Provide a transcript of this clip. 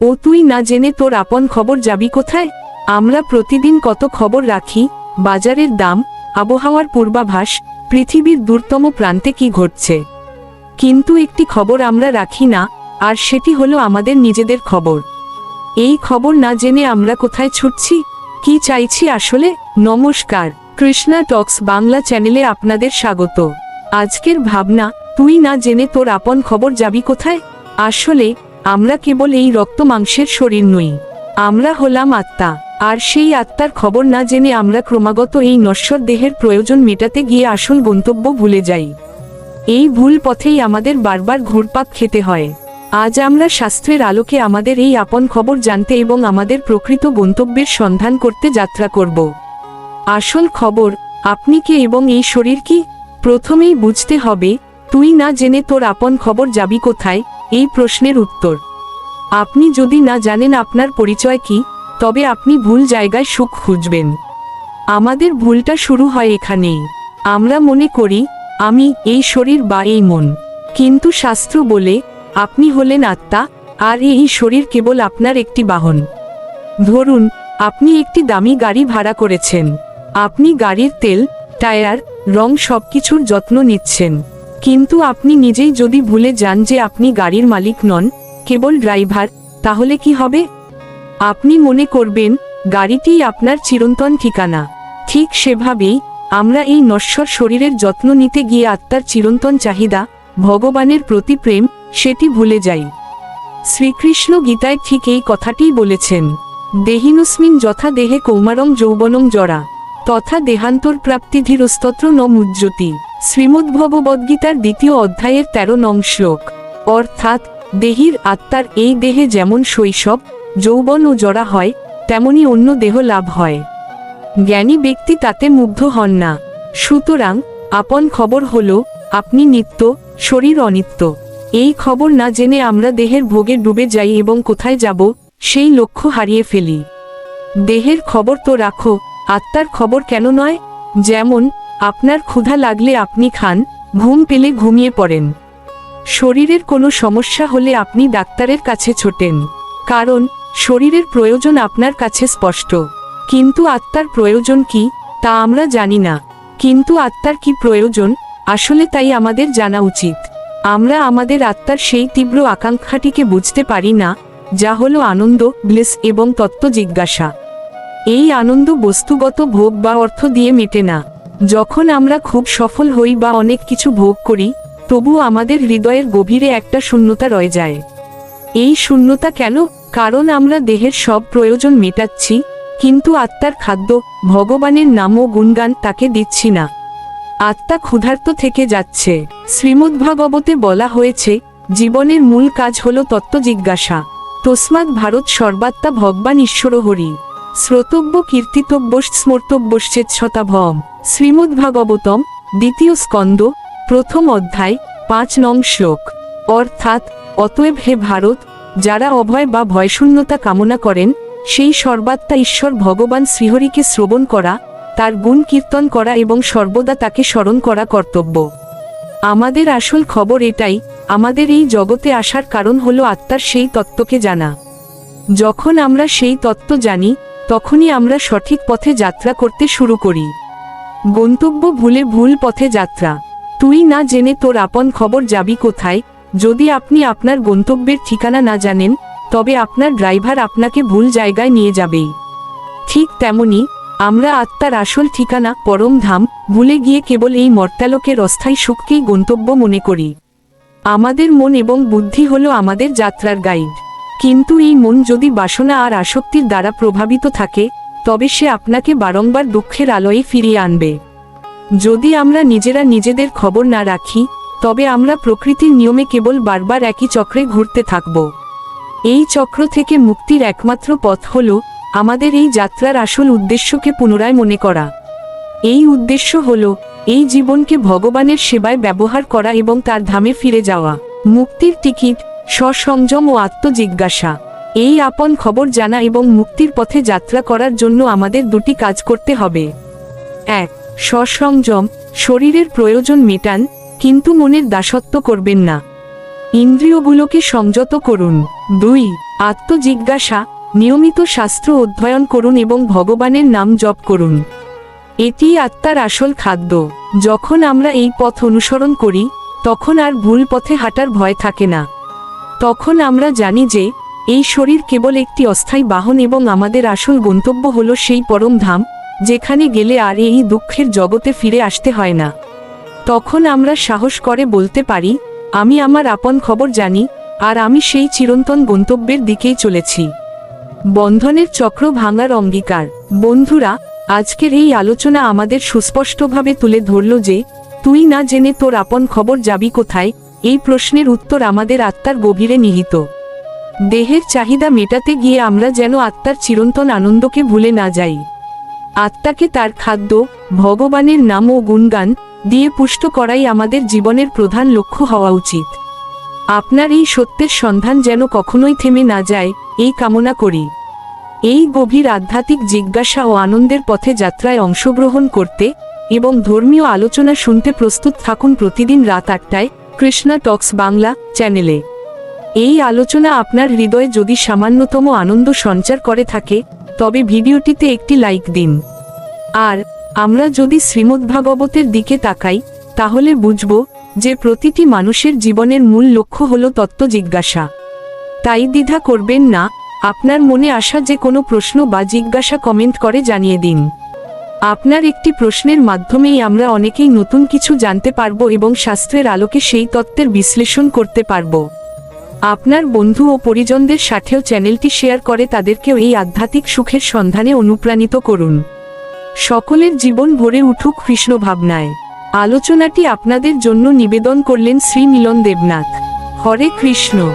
ও তুই না জেনে তোর আপন খবর যাবি কোথায়? আমরা প্রতিদিন কত খবর রাখি, বাজারের দাম, আবহাওয়ার পূর্বাভাস, পৃথিবীর দূরতম প্রান্তে কি ঘটছে। কিন্তু একটি খবর আমরা রাখি না, আর সেটি হলো আমাদের নিজেদের খবর। এই খবর না জেনে আমরা কোথায় ছুটছি? কি চাইছি আসলে? নমস্কার, কৃষ্ণা টক্স বাংলা চ্যানেলে আপনাদের স্বাগত। আজকের ভাবনা, তুই না জেনে তোর আপন খবর যাবি কোথায়? আসলে আমরা কেবল এই রক্ত মাংসের শরীর নই। আমরা হলাম আত্মা, আর সেই আত্মার খবর না জেনে আমরা ক্রমাগত এই নশ্বর দেহের প্রয়োজন মেটাতে গিয়ে আসল গন্তব্য ভুলে যাই। এই ভুল পথেই আমাদের বারবার ঘুরপাক খেতে হয়। আজ আমরা শাস্ত্রের আলোকে আমাদের এই আপন খবর জানতে এবং আমাদের প্রকৃত গন্তব্যের সন্ধান করতে যাত্রা করব। আসল খবর, আপনি কে এবং এই শরীর কি? প্রথমেই বুঝতে হবে, তুই না জেনে তোর আপন খবর যাবি কোথায়? এই প্রশ্নের উত্তর। আপনি যদি না জানেন আপনার পরিচয় কি, তবে আপনি ভুল জায়গায় সুখ খুঁজবেন। আমাদের ভুলটা শুরু হয় এখানেই। আমরা মনে করি, আমি এই শরীর বা এই মন। কিন্তু শাস্ত্র বলে, আপনি হলেন আত্মা, আর এই শরীর কেবল আপনার একটি বাহন। ধরুন, আপনি একটি দামি গাড়ি ভাড়া করেছেন। আপনি গাড়ির তেল, টায়ার, রং সবকিছুর যত্ন নিচ্ছেন। কিন্তু আপনি নিজেই যদি ভুলে যান যে আপনি গাড়ির মালিক নন, কেবল ড্রাইভার, তাহলে কি হবে? আপনি মনে করবেন গাড়িটিই আপনার চিরন্তন ঠিকানা। ঠিক সেভাবেই, আমরা এই নশ্বর শরীরের যত্ন নিতে গিয়ে আত্মার চিরন্তন চাহিদা, ভগবানের প্রতি প্রেম, সেটি ভুলে যাই। শ্রীকৃষ্ণ গীতায় ঠিক এই কথাটিই বলেছেন। দেহিনুস্মিন যথা দেহে কৌমারং যৌবনং জরা, তথা দেহান্তর প্রাপ্তি ধীরস্তত্র ন মুজ্জ্যোতি শ্রীমদ্ভগবদ্গীতার দ্বিতীয় অধ্যায়ের তেরো নং শ্লোক। অর্থাৎ, দেহির আত্মার এই দেহে যেমন শৈশব, যৌবন ও জরা হয়, তেমনি অন্য দেহ লাভ হয়। জ্ঞানী ব্যক্তি তাতে মুগ্ধ হন না। সুতরাং, আপন খবর হল, আপনি নিত্য, শরীর অনিত্য। এই খবর না জেনে আমরা দেহের ভোগে ডুবে যাই এবং কোথায় যাব, সেই লক্ষ্য হারিয়ে ফেলি। দেহের খবর তো রাখো, আত্মার খবর কেন নয়? যেমন আপনার ক্ষুধা লাগলে আপনি খান, ঘুম পেলে ঘুমিয়ে পড়েন। শরীরের কোনো সমস্যা হলে আপনি ডাক্তারের কাছে ছোটেন। কারণ, শরীরের প্রয়োজন আপনার কাছে স্পষ্ট। কিন্তু আত্মার প্রয়োজন কি, তা আমরা জানি না। কিন্তু আত্মার কি প্রয়োজন, আসলে তাই আমাদের জানা উচিত। আমরা আমাদের আত্মার সেই তীব্র আকাঙ্ক্ষাটিকে বুঝতে পারি না, যা হল আনন্দ, ব্লেস এবং তত্ত্ব জিজ্ঞাসা। এই আনন্দ বস্তুগত ভোগ বা অর্থ দিয়ে মেটে না। যখন আমরা খুব সফল হই বা অনেক কিছু ভোগ করি, তবু আমাদের হৃদয়ের গভীরে একটা শূন্যতা রয়ে যায়। এই শূন্যতা কেন? কারণ আমরা দেহের সব প্রয়োজন মেটাচ্ছি, কিন্তু আত্মার খাদ্য, ভগবানের নাম ও গুণগান তাকে দিচ্ছি না। আত্মা ক্ষুধার্ত থেকে যাচ্ছে। শ্রীমদ্ভাগবতে বলা হয়েছে, জীবনের মূল কাজ হল তত্ত্ব জিজ্ঞাসা। তস্মাৎ ভারত সর্বাত্মা ভগবান ঈশ্বর হরি শ্রোতব্য কীর্তিতব্য স্মর্তব্যশ্চেৎসতাভম শ্রীমদ্ভাগবতম, দ্বিতীয় স্কন্দ, প্রথম অধ্যায়, পাঁচ নং শ্লোক। অর্থাৎ, অতএব হে ভারত, যারা অভয় বা ভয়শূন্যতা কামনা করেন, সেই সর্বাত্মা ঈশ্বর ভগবান শ্রীহরিকে শ্রবণ করা, তার গুণ কীর্তন করা এবং সর্বদা তাকে স্মরণ করা কর্তব্য। আমাদের আসল খবর এটাই, আমাদের এই জগতে আসার কারণ হলো আত্মার সেই তত্ত্বকে জানা। যখন আমরা সেই তত্ত্ব জানি, তখনই আমরা সঠিক পথে যাত্রা করতে শুরু করি। গন্তব্য ভুলে ভুল পথে যাত্রা। তুই না জেনে তোর আপন খবর যাবি কোথায়, যদি আপনি আপনার গন্তব্যের ঠিকানা না জানেন, তবে আপনার ড্রাইভার আপনাকে ভুল জায়গায় নিয়ে যাবেই। ঠিক তেমনি, আমরা আত্মার আসল ঠিকানা, পরম ধাম, ভুলে গিয়ে কেবল এই মর্তালোকের অস্থায়ী সুখকেই গন্তব্য মনে করি। আমাদের মন এবং বুদ্ধি হল আমাদের যাত্রার গাইড। কিন্তু এই মন যদি বাসনা আর আসক্তির দ্বারা প্রভাবিত থাকে তবে সে আপনাকে বারংবার দুঃখের আলোয় ফিরিয়ে আনবে। যদি আমরা নিজেরা নিজেদের খবর না রাখি, তবে আমরা প্রকৃতির নিয়মে কেবল বারবার একই চক্রে ঘুরতে থাকব। এই চক্র থেকে মুক্তির একমাত্র পথ হল আমাদের এই যাত্রার আসল উদ্দেশ্যকে পুনরায় মনে করা। এই উদ্দেশ্য হল এই জীবনকে ভগবানের সেবায় ব্যবহার করা এবং তার ধামে ফিরে যাওয়া। মুক্তির টিকিট, সসংযম ও আত্মজিজ্ঞাসা। এই আপন খবর জানা এবং মুক্তির পথে যাত্রা করার জন্য আমাদের দুটি কাজ করতে হবে। এক, সসংযম, শরীরের প্রয়োজন মেটান, কিন্তু মনের দাসত্ব করবেন না। ইন্দ্রিয়গুলোকে সংযত করুন। দুই, আত্মজিজ্ঞাসা, নিয়মিত শাস্ত্র অধ্যয়ন করুন এবং ভগবানের নাম জপ করুন। এটি আত্মার আসল খাদ্য। যখন আমরা এই পথ অনুসরণ করি, তখন আর ভুল পথে হাঁটার ভয় থাকে না। তখন আমরা জানি যে এই শরীর কেবল একটি অস্থায়ী বাহন এবং আমাদের আসল গন্তব্য হল সেই পরম ধাম, যেখানে গেলে আর এই দুঃখের জগতে ফিরে আসতে হয় না। তখন আমরা সাহস করে বলতে পারি, আমি আমার আপন খবর জানি, আর আমি সেই চিরন্তন গন্তব্যের দিকেই চলেছি। বন্ধনের চক্র ভাঙার অঙ্গীকার। বন্ধুরা, আজকের এই আলোচনা আমাদের সুস্পষ্টভাবে তুলে ধরল যে, তুই না জেনে তোর আপন খবর যাবি কোথায়, এই প্রশ্নের উত্তর আমাদের আত্মার গভীরে নিহিত। দেহের চাহিদা মেটাতে গিয়ে আমরা যেন আত্মার চিরন্তন আনন্দকে ভুলে না যাই। আত্মাকে তার খাদ্য, ভগবানের নাম ও গুণগান দিয়ে পুষ্ট করাই আমাদের জীবনের প্রধান লক্ষ্য হওয়া উচিত। আপনার এই সত্যের সন্ধান যেন কখনোই থেমে না যায়, এই কামনা করি। এই গভীর আধ্যাত্মিক জিজ্ঞাসা ও আনন্দের পথে যাত্রায় অংশগ্রহণ করতে এবং ধর্মীয় আলোচনা শুনতে প্রস্তুত থাকুন প্রতিদিন রাত আটটায় কৃষ্ণা টক্স বাংলা চ্যানেলে। এই আলোচনা আপনার হৃদয়ে যদি সামান্যতম আনন্দ সঞ্চার করে থাকে, তবে ভিডিওটিতে একটি লাইক দিন। আর, আমরা যদি শ্রীমদ্ভাগবতের দিকে তাকাই, তাহলে বুঝব যে প্রতিটি মানুষের জীবনের মূল লক্ষ্য হল তত্ত্ব জিজ্ঞাসা। তাই দ্বিধা করবেন না, আপনার মনে আসা যে কোনো প্রশ্ন বা জিজ্ঞাসা কমেন্ট করে জানিয়ে দিন। আপনার একটি প্রশ্নের মাধ্যমেই আমরা অনেকেই নতুন কিছু জানতে পারব এবং শাস্ত্রের আলোকে সেই তত্ত্বের বিশ্লেষণ করতে পারব। আপনার বন্ধু ও পরিজনদের সাথেও চ্যানেলটি শেয়ার করে তাদেরকেও এই আধ্যাত্মিক সুখের সন্ধানে অনুপ্রাণিত করুন। সকলের জীবন ভরে উঠুক কৃষ্ণ ভাবনায়। আলোচনাটি আপনাদের জন্য নিবেদন করলেন শ্রী মিলন দেবনাথ। হরে কৃষ্ণ।